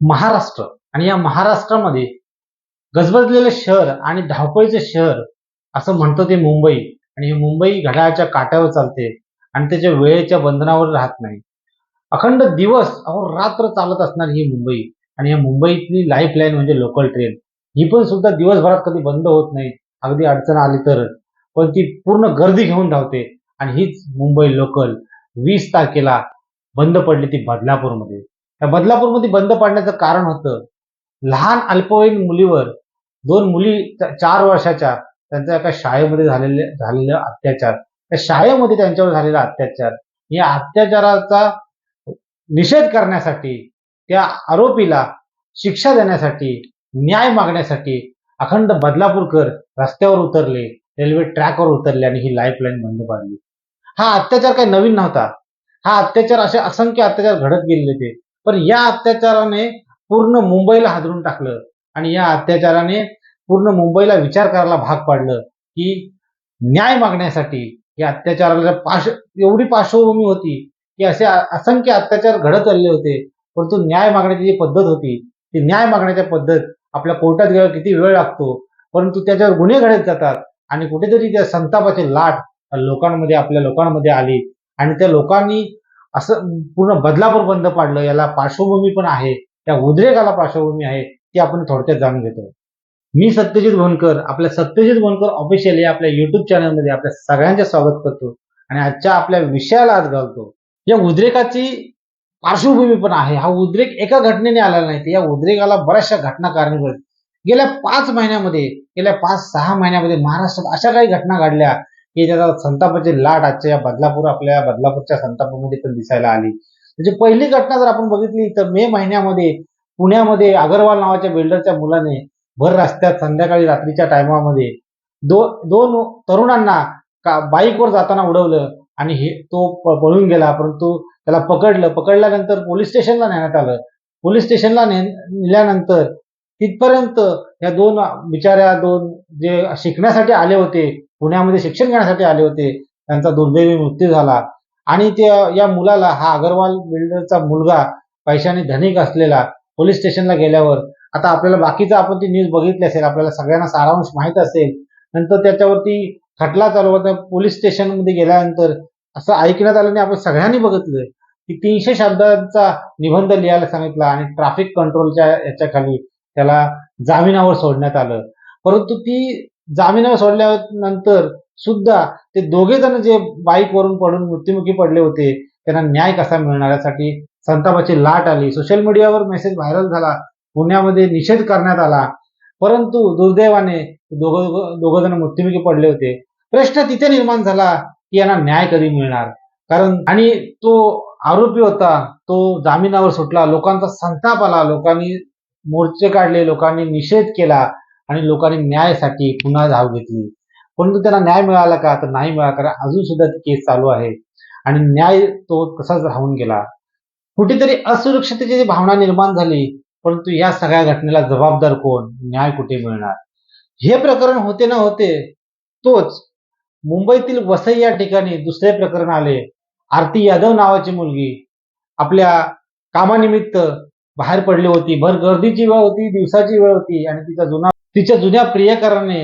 महाराष्ट्र. आणि या महाराष्ट्रामध्ये गजबजलेलं शहर आणि धावपळीचं शहर असं म्हणतं ते मुंबई. आणि ही मुंबई घड्याळाच्या काट्यावर चालते आणि त्याच्या वेळेच्या बंधनावर राहत नाही. अखंड दिवस अहो रात्र चालत असणार ही मुंबई. आणि या मुंबईतली लाईफ लाईन म्हणजे लोकल ट्रेन ही पण सुद्धा दिवसभरात कधी बंद होत नाही. अगदी अडचण आली तरच पण ती पूर्ण गर्दी घेऊन धावते. आणि हीच मुंबई लोकल वीस तारखेला बंद पडली ती बदलापूरमध्ये. त्या बदलापूरमध्ये बंद पडण्याचं कारण होतं. लहान अल्पवयीन मुलीवर दोन मुली चार वर्षाच्या त्यांच्या एका शाळेमध्ये झालेले झालेला अत्याचार. त्या शाळेमध्ये त्यांच्यावर झालेला अत्याचार. या अत्याचाराचा निषेध करण्यासाठी त्या आरोपीला शिक्षा देण्यासाठी न्याय मागण्यासाठी अखंड बदलापूरकर रस्त्यावर उतरले रेल्वे ट्रॅकवर उतरले आणि ही लाईफ लाईन बंद पाडली. हा अत्याचार काही नवीन नव्हता. हा अत्याचार असे असंख्य अत्याचार घडत गेलेले ते पण या अत्याचाराने पूर्ण मुंबईला हादरून टाकलं. आणि या अत्याचाराने पूर्ण मुंबईला विचार करायला भाग पाडलं की न्याय मागण्यासाठी या अत्याचाराला पाश एवढी पार्श्वभूमी होती की असे असंख्य अत्याचार घडत चालले होते परंतु न्याय मागण्याची जी पद्धत होती ती न्याय मागण्याच्या पद्धत आपल्या कोर्टात गेल्यावर किती वेळ लागतो परंतु त्याच्यावर गुन्हे घडत जातात आणि कुठेतरी त्या संतापाची लाट लोकांमध्ये आपल्या लोकांमध्ये आली. आणि त्या लोकांनी असं पूर्ण बदलापूर बंद पाडलं. याला पार्श्वभूमी पण आहे. त्या उद्रेकाला पार्श्वभूमी आहे ती आपण थोडक्यात जाणून घेतो मी सत्यजित भोनकर आपल्या सत्यजित भोनकर ऑफिशियल या आपल्या युट्यूब चॅनलमध्ये आपल्या सगळ्यांचे स्वागत करतो. आणि आजच्या आपल्या विषयाला आज घालतो. या उद्रेकाची पार्श्वभूमी पण आहे. हा उद्रेक एका घटनेने आलेला नाही. या उद्रेकाला बऱ्याचशा घटना कारणीभूत गेल्या पाच महिन्यामध्ये गेल्या पाच सहा महिन्यामध्ये महाराष्ट्रात अशा काही घटना घडल्या की त्याचा संतापाची लाट आजच्या या बदलापूर आपल्या बदलापूरच्या संतापामध्ये पण दिसायला आली. म्हणजे पहिली घटना जर आपण बघितली तर मे महिन्यामध्ये पुण्यामध्ये अगरवाल नावाच्या बिल्डरच्या मुलाने भर रस्त्यात संध्याकाळी रात्रीच्या टायमामध्ये दो दोन तरुणांना का बाईकवर जाताना उडवलं आणि हे तो पळून गेला. परंतु त्याला पकडलं. पकडल्यानंतर पोलीस स्टेशनला नेण्यात आलं. पोलीस स्टेशनला ने नेल्यानंतर तिथपर्यंत या दोन बिचाऱ्या दोन जे शिकण्यासाठी आले होते पुण्यामध्ये शिक्षण घेण्यासाठी आले होते. त्यांचा दुर्दैवी मृत्यू झाला. आणि त्या या मुलाला हा अगरवाल बिल्डरचा मुलगा पैशाने धनिक असलेला पोलीस स्टेशनला गेल्यावर आता आपल्याला बाकीचं आपण ती न्यूज बघितली असेल आपल्याला सगळ्यांना सारांश माहीत असेल. नंतर त्याच्यावरती खटला चालू होता. पोलीस स्टेशनमध्ये गेल्यानंतर असं ऐकण्यात आलं आणि आपण सगळ्यांनी बघितलं. की तीनशे शब्दांचा निबंध लिहायला सांगितला आणि ट्रॅफिक कंट्रोलच्या याच्याखाली त्याला जामिनावर सोडण्यात आलं. परंतु ती जामिनावर सोडल्यानंतर सुद्धा ते दोघे जण जे बाईकवरून पडून मृत्युमुखी पडले होते त्यांना न्याय कसा मिळणार यासाठी संतापाची लाट आली. सोशल मीडियावर मेसेज व्हायरल झाला. पुण्यामध्ये निषेध करण्यात आला. परंतु दुर्दैवाने दोघं दोघं जण मृत्युमुखी पडले होते. प्रश्न तिथे निर्माण झाला की यांना न्याय कधी मिळणार? कारण आणि तो आरोपी होता तो जामिनावर सुटला. लोकांचा संताप आला. लोकांनी मोर्चे काढले लोकांनी निषेध केला. आणि लोकांनी न्यायासाठी पुन्हा धाव घेतली. परंतु त्यांना न्याय मिळाला का? तर नाही मिळाला कारण अजून सुद्धा ती केस चालू आहे आणि न्याय तो तसाच राहून गेला. कुठेतरी असुरक्षिततेची जी भावना निर्माण झाली परंतु या सगळ्या घटनेला जबाबदार कोण? न्याय कुठे मिळणार? हे प्रकरण होते ना होते तोच. मुंबईतील वसई या ठिकाणी दुसरे प्रकरण आले. आरती यादव नावाची मुलगी आपल्या कामानिमित्त बाहेर पडली होती. भर गर्दीची वेळ होती दिवसाची वेळ होती आणि तिचा जुना तिच्या जुन्या प्रियकराने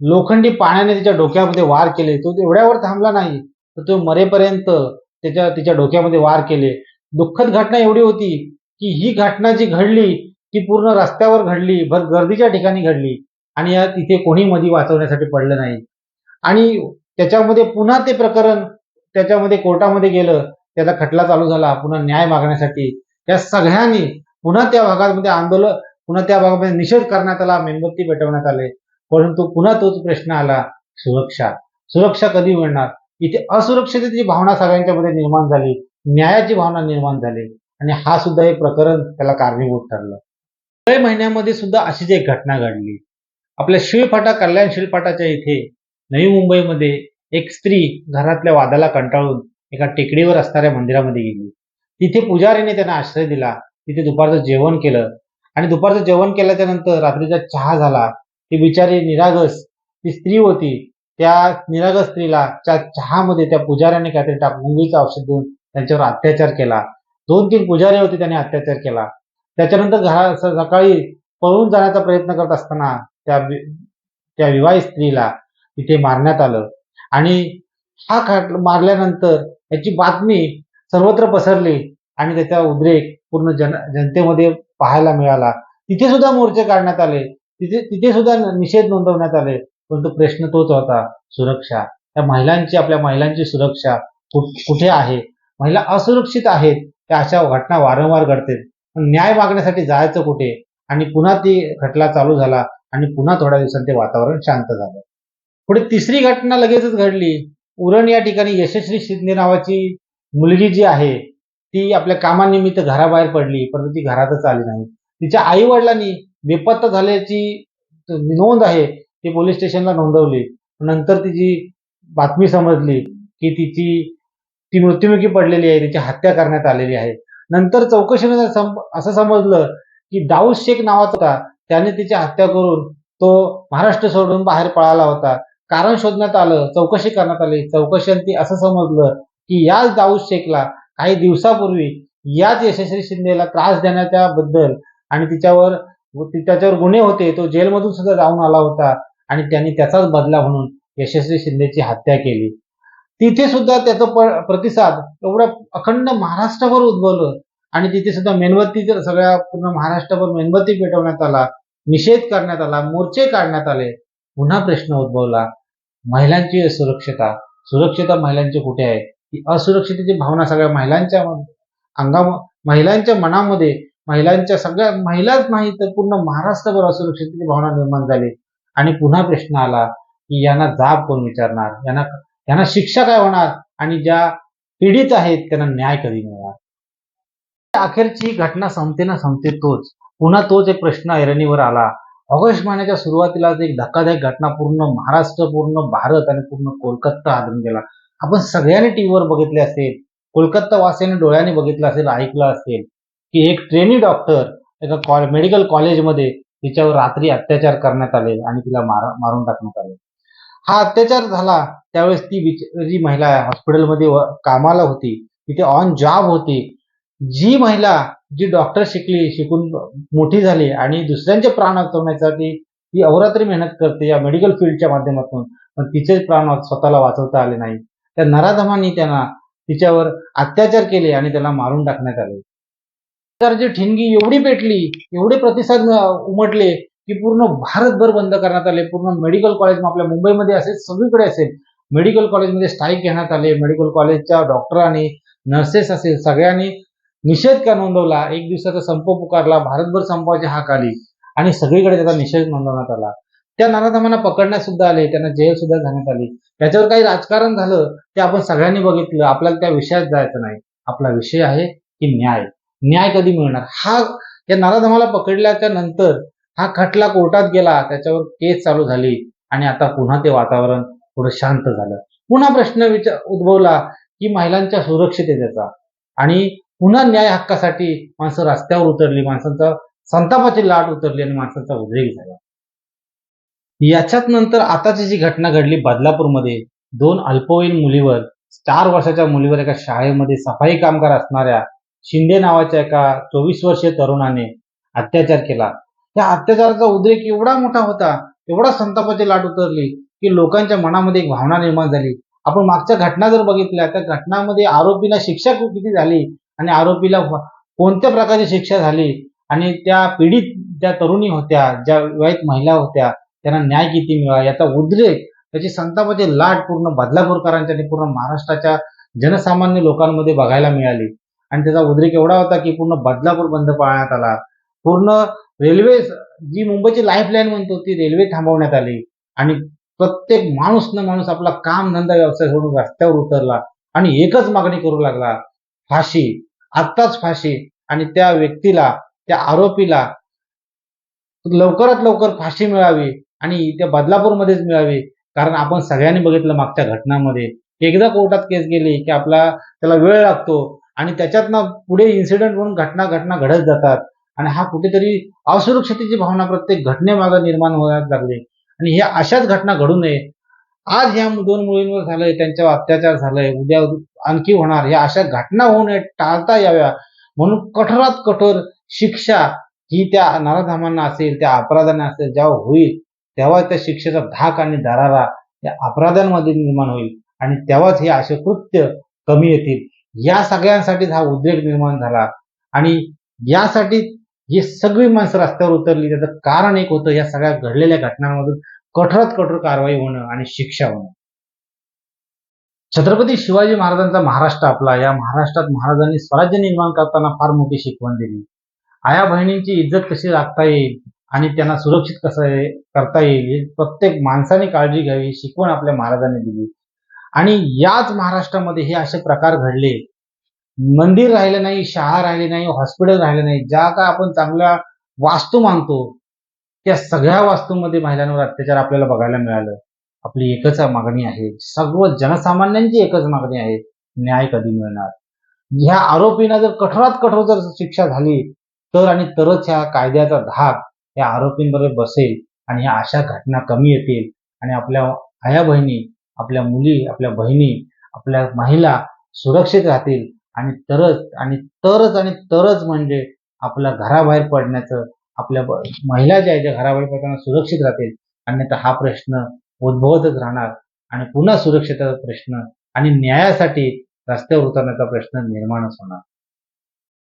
लोखंडी पाण्याने तिच्या डोक्यामध्ये वार केले. तो एवढ्यावर थांबला नाही तर तो मरेपर्यंत त्याच्या तिच्या डोक्यामध्ये वार केले. दुःखद घटना एवढी होती की ही घटना जी घडली ती पूर्ण रस्त्यावर घडली भर गर्दीच्या ठिकाणी घडली आणि या तिथे कोणी मधी वाचवण्यासाठी पडलं नाही. आणि त्याच्यामध्ये पुन्हा ते प्रकरण त्याच्यामध्ये कोर्टामध्ये गेलं त्याचा खटला चालू झाला पुन्हा न्याय मागण्यासाठी. या सगळ्यांनी पुन्हा त्या भागामध्ये आंदोलन पुन्हा त्या भागामध्ये निषेध करण्यात आला मेणबत्ती पेटवण्यात आले. परंतु पुन्हा तोच प्रश्न आला सुरक्षा. सुरक्षा कधी मिळणार? इथे असुरक्षिततेची भावना सगळ्यांच्या मध्ये निर्माण झाली न्यायाची भावना निर्माण झाली आणि हा सुद्धा एक प्रकरण त्याला कारणीभूत ठरलं. मे महिन्यामध्ये सुद्धा अशीच एक घटना घडली. आपल्या शिळफाटा कल्याण शिळफाटाच्या इथे नवी मुंबईमध्ये एक स्त्री घरातल्या वादाला कंटाळून एका टेकडीवर असणाऱ्या मंदिरामध्ये गेली. तिथे पुजारीने त्यांना आश्रय दिला. तिथे दुपारचं जेवण केलं. आणि दुपारचं जेवण केल्याच्यानंतर रात्रीचा चहा झाला. ती बिचारी निरागस ती स्त्री होती. त्या निरागस स्त्रीला त्या चहामध्ये त्या पुजाऱ्याने काहीतरी टाक मुंगीचं औषध देऊन त्यांच्यावर अत्याचार केला. दोन तीन पुजारी होते त्याने अत्याचार केला. त्याच्यानंतर घरा सकाळी पळून जाण्याचा प्रयत्न करत असताना त्या त्या विवाहित स्त्रीला तिथे मारण्यात आलं. आणि हा खाट मारल्यानंतर याची बातमी सर्वत्र पसरली आणि त्याचा उद्रेक पूर्ण जन जनतेमध्ये पाहायला मिळाला. तिथे सुद्धा मोर्चे काढण्यात आले. तिथे तिथे सुद्धा निषेध नोंदवण्यात आले. परंतु प्रश्न तोच होता सुरक्षा. त्या महिलांची आपल्या महिलांची सुरक्षा कुठे आहे? महिला असुरक्षित आहेत त्या अशा घटना वारंवार घडते. पण न्याय मागण्यासाठी जायचं कुठे? आणि पुन्हा ती खटला चालू झाला आणि पुन्हा थोड्या दिवसांनी ते वातावरण शांत झालं. पुढे तिसरी घटना लगेचच घडली. उरण या ठिकाणी यशस्वी शिंदे नावाची मुलगी जी आहे ती आपल्या कामानिमित्त घराबाहेर पडली परंतु ती घरातच आली नाही. तिच्या आई वडिलांनी बेपत्ता झाल्याची नोंद आहे ती पोलीस स्टेशनला नोंदवली. नंतर तिची बातमी समजली की तिची ती मृत्युमुखी पडलेली आहे तिची हत्या करण्यात आलेली आहे. नंतर चौकशीने असं समजलं की दाऊद शेख नावाचा होता. त्याने तिची हत्या करून तो महाराष्ट्र सोडून बाहेर पळाला होता. कारण शोधण्यात आलं चौकशी करण्यात आली. चौकशीत असं समजलं की याच दाऊद शेखला काही दिवसापूर्वी याच यशस्वी शिंदेला त्रास देण्याच्या बद्दल आणि तिच्यावर त्याच्यावर गुन्हे होते तो जेलमधून सुद्धा जाऊन आला होता आणि त्यांनी त्याचाच बदला म्हणून यशस्वी शिंदेची हत्या केली. तिथे सुद्धा त्याचा प्रतिसाद एवढा अखंड महाराष्ट्रभर उद्भवलं आणि तिथे सुद्धा मेणबत्ती सगळ्या पूर्ण महाराष्ट्रभर मेणबत्ती पेटवण्यात आला निषेध करण्यात आला मोर्चे काढण्यात आले. पुन्हा प्रश्न उद्भवला महिलांची सुरक्षता सुरक्षता महिलांची कुठे आहे? ही असुरक्षितेची भावना सगळ्या महिलांच्या अंगा महिलांच्या मनामध्ये महिलांच्या सगळ्या महिलाच नाही तर पूर्ण महाराष्ट्रभर असुरक्षितेची भावना निर्माण झाली. आणि पुन्हा प्रश्न आला की यांना जाब कोण विचारणार? यांना यांना शिक्षा काय होणार? आणि ज्या पीडित आहेत त्यांना न्याय कधी मिळणार? अखेरची घटना संपते ना संपते तोच. पुन्हा तोच एक प्रश्न ऐरणीवर आला. ऑगस्ट महिन्याच्या सुरुवातीलाच एक धक्कादायक घटना पूर्ण महाराष्ट्र पूर्ण भारत आणि पूर्ण कोलकाता हादरून गेला. आपण सगळ्यांनी टीव्हीवर बघितले असेल कोलकाता वासियांनी डोळ्यांनी बघितलं असेल ऐकलं असेल की एक ट्रेनी डॉक्टर एका कॉल मेडिकल कॉलेजमध्ये तिच्यावर रात्री अत्याचार करण्यात आले आणि तिला मार मारून टाकण्यात आले. हा अत्याचार झाला त्यावेळेस ती जी महिला हॉस्पिटलमध्ये व- कामाला होती तिथे ऑन जॉब होती. जी महिला जी डॉक्टर शिकली शिकून मोठी झाली आणि दुसऱ्यांचे प्राण वाचवण्यासाठी ती अहोरात्री मेहनत करते या मेडिकल फील्डच्या माध्यमातून पण तिचे प्राण स्वतःला वाचवता आले नाही. त्या नराधमांनी त्यांना तिच्यावर अत्याचार केले आणि त्याला मारून टाकण्यात आले. सरकारची ठिणगी एवढी पेटली एवढे प्रतिसाद उमटले की पूर्ण भारतभर बंद करण्यात आले. पूर्ण मेडिकल कॉलेज आपल्या मुंबईमध्ये असेल सगळीकडे असेल मेडिकल कॉलेजमध्ये स्ट्राईक घेण्यात आले. मेडिकल कॉलेजच्या डॉक्टरांनी नर्सेस असेल सगळ्यांनी निषेध का नोंदवला? एक दिवसाचा संप पुकारला. भारतभर संपाची हाक आली आणि सगळीकडे त्याचा निषेध नोंदवण्यात आला. त्या नाराधामांना पकडण्यात सुद्धा आले त्यांना जेल सुद्धा घालण्यात आली. त्याच्यावर काही राजकारण झालं ते आपण सगळ्यांनी बघितलं. आपल्याला त्या विषयात जायचं नाही. आपला विषय आहे की न्याय. न्याय कधी मिळणार? हा या नराधमाला पकडल्याच्या नंतर हा खटला कोर्टात गेला त्याच्यावर केस चालू झाली आणि आता पुन्हा ते वातावरण थोडं शांत झालं. पुन्हा प्रश्न विचार उद्भवला की महिलांच्या सुरक्षिततेचा आणि पुन्हा न्याय हक्कासाठी माणसं रस्त्यावर उतरली माणसांचा संतापाची लाट उतरली आणि माणसांचा उद्रेक झाला. याच्यात नंतर आताची जी घटना घडली बदलापूरमध्ये दोन अल्पवयीन मुलीवर चार वर्षाच्या मुलीवर एका शाळेमध्ये सफाई कामगार असणाऱ्या शिंदे नावाच्या एका चोवीस वर्षीय तरुणाने अत्याचार केला. त्या अत्याचाराचा उद्रेक एवढा मोठा होता एवढा संतापाची लाट उतरली की लोकांच्या मनामध्ये एक भावना निर्माण झाली. आपण मागच्या घटना जर बघितल्या त्या घटनामध्ये आरोपीला शिक्षा किती झाली आणि आरोपीला कोणत्या प्रकारची शिक्षा झाली आणि त्या पीडित ज्या तरुणी होत्या ज्या विवाहित महिला होत्या त्यांना न्याय किती मिळाला याचा उद्रेक त्याची संतापाची लाट पूर्ण बदलापूरकरांच्या आणि पूर्ण महाराष्ट्राच्या जनसामान्य लोकांमध्ये बघायला मिळाली. आणि त्याचा उद्रेक एवढा होता की पूर्ण बदलापूर बंद पाळण्यात आला. पूर्ण रेल्वे जी मुंबईची लाईफ लाईन म्हणतो ती रेल्वे थांबवण्यात आली. आणि प्रत्येक माणूस न माणूस आपला काम धंदा व्यवसाय सोडून रस्त्यावर उतरला आणि एकच मागणी करू लागला फाशी. आत्ताच फाशी. आणि त्या व्यक्तीला त्या आरोपीला लवकरात लवकर फाशी मिळावी. आणि त्या बदलापूरमध्येच मिळावी. कारण आपण सगळ्यांनी बघितलं मागच्या घटनांमध्ये. एकदा कोर्टात केस गेली की आपला त्याला वेळ लागतो. आणि त्याच्यातनं पुढे इन्सिडेंट म्हणून घटना घटना घडत जातात. आणि हा कुठेतरी असुरक्षतेची भावना प्रत्येक घटनेमागे निर्माण होण्यास लागली. आणि ह्या अशाच घटना घडू नये. आज ह्या दोन मुलींवर झालंय त्यांच्यावर अत्याचार झालाय उद्या आणखी होणार. ह्या अशा घटना होऊ नये टाळता याव्या. म्हणून कठोरात कठोर शिक्षा ही त्या नराधामांना असेल त्या अपराधांना असेल जेव्हा होईल तेव्हा त्या शिक्षेचा धाक आणि दरारा या अपराधांमध्ये निर्माण होईल आणि तेव्हाच हे असे कृत्य कमी येतील. या सगळ्यांसाठीच हा उद्रेक निर्माण झाला आणि यासाठी ही सगळी माणसं रस्त्यावर उतरली. त्याचं कारण एक होतं या सगळ्या घडलेल्या घटनांमधून कठोरात कठोर कारवाई होणं आणि शिक्षा होणं. छत्रपती शिवाजी महाराजांचा महाराष्ट्र आपला. या महाराष्ट्रात महाराजांनी स्वराज्य निर्माण करताना फार मोठी शिकवण दिली. आया बहिणींची इज्जत कशी राखता येईल? आणि त्यांना सुरक्षित कसं करता येईल प्रत्येक माणसाने काळजी घ्यावी शिकवण आपल्या महाराजांनी दिली. आणि याच महाराष्ट्रामध्ये हे असे प्रकार घडले. मंदिर राहिलं नाही शाळा राहिले नाही हॉस्पिटल राहिले नाही. ज्या काय आपण चांगल्या वास्तू मानतो त्या सगळ्या वास्तूंमध्ये महिलांवर अत्याचार आपल्याला बघायला मिळालं. आपली एकच मागणी आहे. सर्व जनसामान्यांची एकच मागणी आहे. न्याय कधी मिळणार? ह्या आरोपींना जर कठोरात कठोर जर शिक्षा झाली तर आणि तरच ह्या कायद्याचा धाक या आरोपींबरोबर बसेल आणि ह्या अशा घटना कमी येतील आणि आपल्या आया बहिणी आपल्या मुली आपल्या बहिणी आपल्या महिला सुरक्षित राहतील आणि तरच आणि तरच आणि तरच म्हणजे आपल्या घराबाहेर पडण्याचं आपल्या महिला ज्या आहेत, ज्या घराबाहेर पडताना सुरक्षित राहतील. अन्यथा हा प्रश्न उद्भवतच राहणार आणि पुन्हा सुरक्षिततेचा प्रश्न आणि न्यायासाठी रस्त्यावर उतरण्याचा प्रश्न निर्माणच होणार.